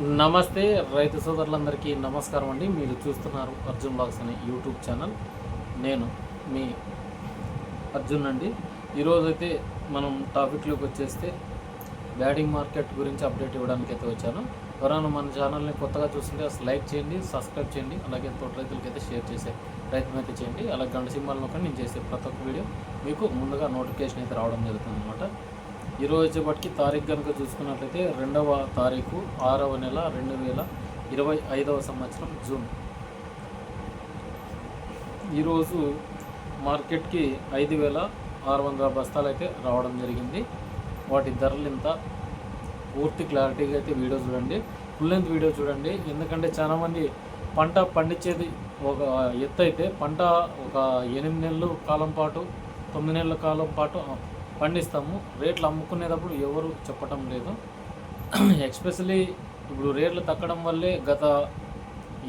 నమస్తే రైతు సోదరులందరికీ నమస్కారం అండి. మీరు చూస్తున్నారు అర్జున్ బ్లాగ్స్ అనే యూట్యూబ్ ఛానల్. నేను మీ అర్జున్ అండి. ఈరోజైతే మనం టాపిక్లోకి వచ్చేస్తే బ్యాటింగ్ మార్కెట్ గురించి అప్డేట్ ఇవ్వడానికి అయితే వచ్చాను. ఎవరైనా మన ఛానల్ని కొత్తగా చూస్తుంటే అసలు లైక్ చేయండి సబ్స్క్రైబ్ చేయండి అలాగే తోట రైతులకి అయితే షేర్ చేసే ప్రయత్నం అయితే చేయండి. అలాగే గంట సింబల్ నేను చేసే ప్రతి ఒక్క వీడియో మీకు ముందుగా నోటిఫికేషన్ అయితే రావడం జరుగుతుంది అనమాట ఈరోజు వచ్చేపటికి తారీఖు కనుక చూసుకున్నట్లయితే రెండవ తారీఖు ఆరవ నెల రెండు వేల ఇరవై ఐదవ సంవత్సరం జూన్. ఈరోజు మార్కెట్కి ఐదు వేల ఆరు వందల బస్తాలు అయితే రావడం జరిగింది. వాటి ధరలు ఇంత పూర్తి క్లారిటీగా అయితే వీడియో చూడండి. ఫుల్ లెంత్ వీడియో చూడండి. ఎందుకంటే చాలామంది పంట పండించేది ఒక ఎత్తు అయితే పంట ఒక ఎనిమిది నెలలు కాలం పాటు తొమ్మిది నెలల కాలం పాటు పండిస్తాము. రేట్లు అమ్ముకునేటప్పుడు ఎవరు చెప్పటం లేదు. ఎక్స్పెషలీ ఇప్పుడు రేట్లు తగ్గడం వల్లే గత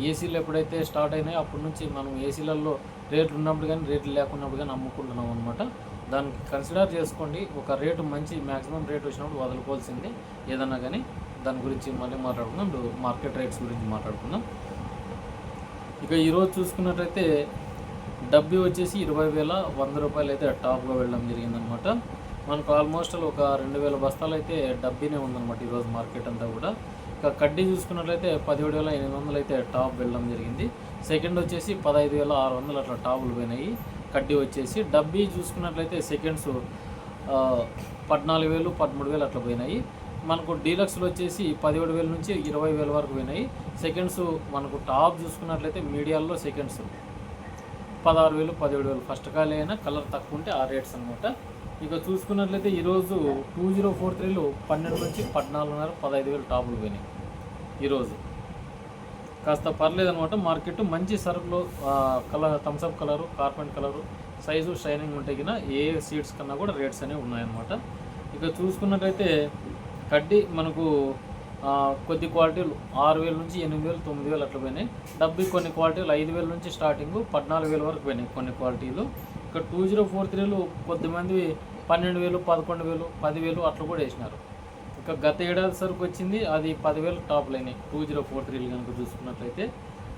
ఏసీలు ఎప్పుడైతే స్టార్ట్ అయినాయో అప్పటి నుంచి మనం ఏసీలలో రేట్లు ఉన్నప్పుడు కానీ రేట్లు లేకున్నప్పుడు కానీ అమ్ముకుంటున్నాం అనమాట దానికి కన్సిడర్ చేసుకోండి. ఒక రేటు మంచి మ్యాక్సిమం రేట్ వచ్చినప్పుడు వదులుకోవాల్సిందే. ఏదన్నా కానీ దాని గురించి మళ్ళీ మాట్లాడుకుందాం. ఇప్పుడు మార్కెట్ రేట్స్ గురించి మాట్లాడుకుందాం. ఇక ఈరోజు చూసుకున్నట్టయితే డబ్బి వచ్చేసి ఇరవై వేల వంద రూపాయలు అయితే టాప్గా వెళ్ళడం జరిగిందనమాట మనకు ఆల్మోస్ట్ ఒక రెండు వేల బస్తాలు అయితే డబ్బీనే ఉందన్నమాట ఈరోజు మార్కెట్ అంతా కూడా. ఇక కడ్డీ చూసుకున్నట్లయితే పదిహేడు వేల ఎనిమిది వందలు అయితే టాప్ వెళ్ళడం జరిగింది. సెకండ్ వచ్చేసి పదహైదు వేల ఆరు వందలు అట్లా టాపులు పోయినాయి. కడ్డీ వచ్చేసి డబ్బీ చూసుకున్నట్లయితే సెకండ్స్ పద్నాలుగు వేలు పదమూడు వేలు అట్లా పోయినాయి. మనకు డీలక్స్లు వచ్చేసి పదిహేడు వేల నుంచి ఇరవై వేల వరకు పోయినాయి. సెకండ్స్ మనకు టాప్ చూసుకున్నట్లయితే మీడియాల్లో సెకండ్స్ పదహారు వేలు పదిహేడు వేలు ఫస్ట్ కాలే అయినా కలర్ తక్కువ ఉంటే ఆ రేట్స్ అనమాట ఇక చూసుకున్నట్లయితే ఈరోజు టూ జీరో ఫోర్ త్రీలో పన్నెండు నుంచి పద్నాలుగున్నర పదహైదు వేలు టాపులు పోయినాయి ఈరోజు. కాస్త పర్లేదు అనమాట మార్కెట్ మంచి సరుకులు colour Thums Up colour carpet colour size shining ఉంటే కన్నా ఏ సీడ్స్ కన్నా కూడా రేట్స్ అనేవి ఉన్నాయన్నమాట. ఇక చూసుకున్నట్లయితే కడ్డీ మనకు కొద్ది క్వాలిటీలు ఆరు వేల నుంచి ఎనిమిది వేలు తొమ్మిది వేలు అట్లా పోయినాయి. డబ్బి కొన్ని క్వాలిటీలు ఐదు వేల నుంచి స్టార్టింగ్ పద్నాలుగు వేల వరకు పోయినాయి కొన్ని క్వాలిటీలు. ఇక్కడ టూ జీరో ఫోర్ త్రీలు కొద్దిమంది పన్నెండు వేలు పదకొండు వేలు పదివేలు అట్లా కూడా వేసినారు. ఇక గత ఏడాది సరుకు వచ్చింది అది పదివేలు టాప్లు అయినాయి టూ జీరో ఫోర్ త్రీలు కనుక చూసుకున్నట్లయితే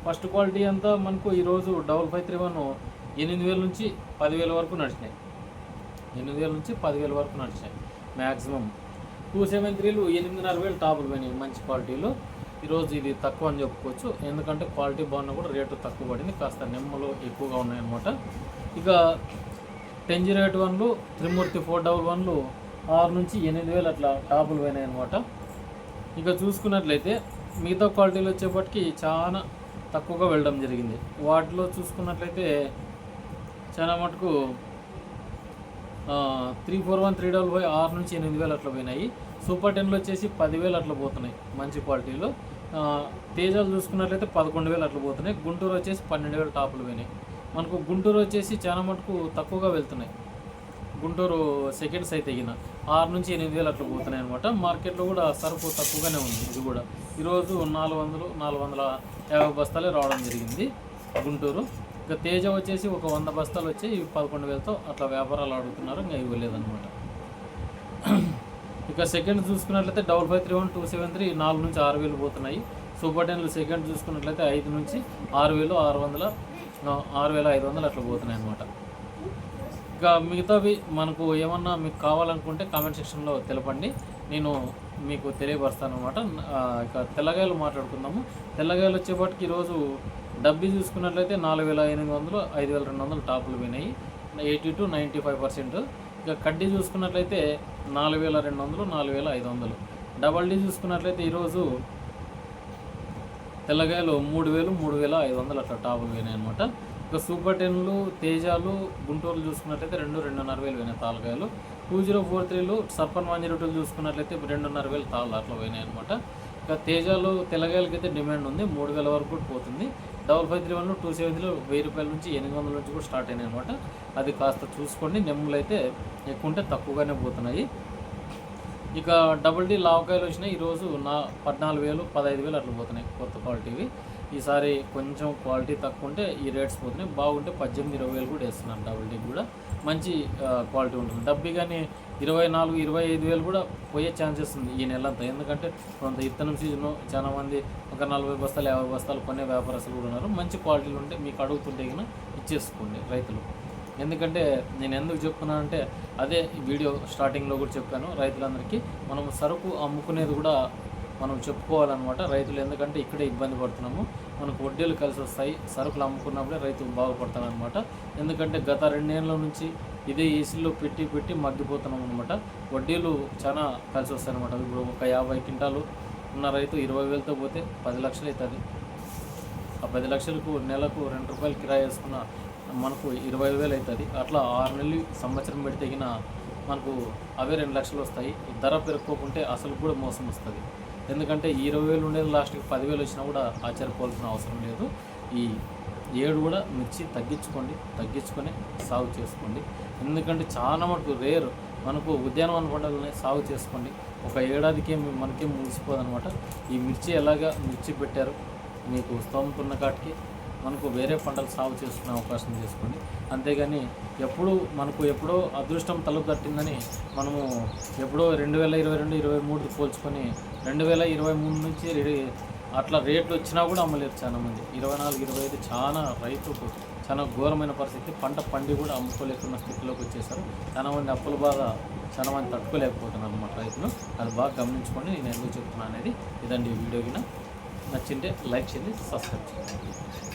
ఫస్ట్ క్వాలిటీ అంతా మనకు ఈరోజు డబల్ ఫైవ్ త్రీ వన్ ఎనిమిది వేల నుంచి పదివేల వరకు నడిచినాయి. ఎనిమిది వేల నుంచి పదివేల వరకు నడిచినాయి మ్యాక్సిమం టూ సెవెన్ త్రీలు ఎనిమిదిన్నర వేలు టాపులు పోయినాయి మంచి క్వాలిటీలో. ఈరోజు ఇది తక్కువ అని చెప్పుకోవచ్చు. ఎందుకంటే క్వాలిటీ బాగున్నా కూడా రేటు తక్కువ పడింది. కాస్త నెమ్మలు ఎక్కువగా ఉన్నాయన్నమాట. ఇక టెన్ జీరో ఎయిట్ వన్లు త్రిమూర్తి ఫోర్ డబుల్ వన్లు ఆరు నుంచి ఎనిమిది వేలు అట్లా టాపులు పోయినాయి అనమాట ఇక చూసుకున్నట్లయితే మిగతా క్వాలిటీలు వచ్చేప్పటికి చాలా తక్కువగా వెళ్ళడం జరిగింది. వాటిలో చూసుకున్నట్లయితే చాలా మటుకు three four one three double five ఆరు నుంచి ఎనిమిది వేలు అట్లా పోయినాయి. సూపర్ టెన్లో వచ్చేసి పదివేలు అట్లా పోతున్నాయి మంచి క్వాలిటీలో. తేజాలు చూసుకున్నట్లయితే పదకొండు వేలు అట్లా పోతున్నాయి. గుంటూరు వచ్చేసి పన్నెండు వేలు టాపులు పోయినాయి. మనకు గుంటూరు వచ్చేసి చాలా మటుకు తక్కువగా వెళ్తున్నాయి. గుంటూరు సెకండ్స్ అయితే తగిన ఆరు నుంచి ఎనిమిది వేలు అట్లా పోతున్నాయి అనమాట మార్కెట్లో కూడా సరుకు తక్కువగానే ఉంది ఇది కూడా. ఈరోజు నాలుగు వందలు నాలుగు వందల యాభై బస్తాలే రావడం జరిగింది గుంటూరు. ఇంకా తేజ వచ్చేసి ఒక వంద బస్తాలు వచ్చి పదకొండు వేలతో అట్లా వ్యాపారాలు అడుగుతున్నారు ఇంకా ఇవ్వలేదన్నమాట ఇక సెకండ్ చూసుకున్నట్లయితే double five three one two seven three నాలుగు నుంచి ఆరు వేలు పోతున్నాయి. సూపర్ టెన్లు సెకండ్ చూసుకున్నట్లయితే ఐదు నుంచి ఆరు వేలు ఆరు వందల ఆరు వేల ఐదు వందలు అట్లా పోతున్నాయి అనమాట ఇక మిగతావి మనకు ఏమన్నా మీకు కావాలనుకుంటే కామెంట్ సెక్షన్లో తెలపండి. నేను మీకు తెలియపరుస్తాను అనమాట ఇక తెల్లగాయలు మాట్లాడుకుందాము. తెల్లగాయలు వచ్చేపాటికి ఈరోజు డబ్బీ చూసుకున్నట్లయితే నాలుగు వేల ఎనిమిది వందలు ఐదు వేల రెండు వందలు టాపులు పోయినాయి. Eighty to ninety five percent. ఇక కడ్డీ చూసుకున్నట్లయితే నాలుగు వేల రెండు వందలు నాలుగు వేల ఐదు వందలు. డబల్ డీ చూసుకున్నట్లయితే ఈరోజు తెల్లగాయలు మూడు వేలు మూడు వేల ఐదు వందలు అట్లా టాపులు పోయినాయి అనమాట ఇంకా సూపర్ టెన్లు తేజాలు గుంటూరులు చూసుకున్నట్లయితే రెండు రెండున్నర వేలు పోయినాయి తాలకాయలు టూ జీరో ఫోర్ త్రీలు సర్పన్ వన్ జీరో టూలు చూసుకున్నట్లయితే రెండున్నర వేలు తాళ్ళు అట్లా పోయినాయి అనమాట ఇంకా తేజాలు తెల్లగాయలకి అయితే డిమాండ్ ఉంది. మూడు వేల వరకు కూడా పోతుంది. Double five three one two seven త్రీలో వెయ్యి రూపాయల నుంచి ఎనిమిది వందల నుంచి కూడా స్టార్ట్ అయినాయి అనమాట అది కాస్త చూసుకోండి. నెమ్ములు అయితే ఎక్కువ ఉంటే తక్కువగానే పోతున్నాయి. ఇక డబుల్ డి లావకాయలు వచ్చినాయి. ఈరోజు నా పద్నాలుగు వేలు పదహైదు వేలు అట్లా పోతున్నాయి కొత్త క్వాలిటీవి ఈసారి కొంచెం క్వాలిటీ తక్కువ ఉంటే ఈ రేట్స్ పోతున్నాయి. బాగుంటే పద్దెనిమిది ఇరవై వేలు కూడా వేస్తున్నాను డబుల్ డి కూడా. మంచి క్వాలిటీ ఉంటుంది. డబ్బి కానీ ఇరవై నాలుగు ఇరవై ఐదు వేలు కూడా పోయే ఛాన్సెస్ ఉంది ఈ నెలంతా ఎందుకంటే కొంత ఇత్తనం సీజను చాలా మంది ఒక నలభై బస్తాలు యాభై బస్తాలు కొనే వ్యాపారస్తులు కూడా ఉన్నారు. మంచి క్వాలిటీలు ఉంటే మీకు అడుగుతుంటే కన్నా ఇచ్చేసుకోండి రైతులు ఎందుకంటే నేను ఎందుకు చెప్తున్నానంటే అదే వీడియో స్టార్టింగ్లో కూడా చెప్పాను రైతులందరికీ. మనం సరుకు అమ్ముకునేది కూడా మనం చెప్పుకోవాలన్నమాట రైతులు ఎందుకంటే ఇక్కడే ఇబ్బంది పడుతున్నాము. మనకు వడ్డీలు కలిసి వస్తాయి సరుకులు అమ్ముకున్నప్పుడే రైతు బాగుపడతానమాట ఎందుకంటే గత రెండేళ్ళ నుంచి ఇదే ఏసీలో పెట్టి పెట్టి మగ్గిపోతున్నాం అనమాట వడ్డీలు చాలా కలిసి వస్తాయి అనమాట ఇప్పుడు ఒక యాభై క్వింటాలు ఉన్న రైతు ఇరవై వేలతో పోతే పది లక్షలు అవుతుంది. ఆ పది లక్షలకు నెలకు రెండు రూపాయలు కిరాయి వేసుకున్న మనకు ఇరవై వేలు అవుతుంది. అట్లా ఆరు నెలలు సంవత్సరం పెడితేగిన మనకు అవే రెండు లక్షలు వస్తాయి. ధర పెరుక్కోకుంటే అసలు కూడా మోసం వస్తుంది. ఎందుకంటే ఇరవై వేలు ఉండేది లాస్ట్కి పదివేలు వచ్చినా కూడా ఆశ్చర్యపోవాల్సిన అవసరం లేదు. ఈ ఏడు కూడా మిర్చి తగ్గించుకోండి తగ్గించుకొని సాగు చేసుకోండి. ఎందుకంటే చాలా మటుకు రేర్ మనకు ఉద్యానవన పంటలని సాగు చేసుకోండి. ఒక ఏడాదికి మనకేం ముగిసిపోదనమాట ఈ మిర్చి ఎలాగా మిర్చి పెట్టారు? మీకు స్తోమత ఉన్న కాటికి మనకు వేరే పంటలు సాగు చేసుకునే అవకాశం చేసుకోండి అంతేగాని ఎప్పుడు మనకు ఎప్పుడో అదృష్టం తలుపు కట్టిందని మనము ఎప్పుడో రెండు వేల ఇరవై రెండు ఇరవై మూడు పోల్చుకొని రెండు వేల ఇరవై మూడు నుంచి అట్లా రేట్లు వచ్చినా కూడా అమ్మలేరు చాలా మంది ఇరవై నాలుగు ఇరవై ఐదు చాలా రైతుకు చాలా ఘోరమైన పరిస్థితి. పంట పండి కూడా అమ్ముకోలేకున్న స్థితిలోకి వచ్చేసారు. చాలా మంది అప్పుల బాధ చాలా మంది తట్టుకోలేకపోతున్నారు అన్నమాట రైతులు. అది బాగా గమనించుకోండి. నేను ఎందుకు చెప్తున్నా అనేది ఇదండి వీడియో కింద. నచ్చింటే లైక్ చేయండి సబ్స్క్రైబ్ చేయండి.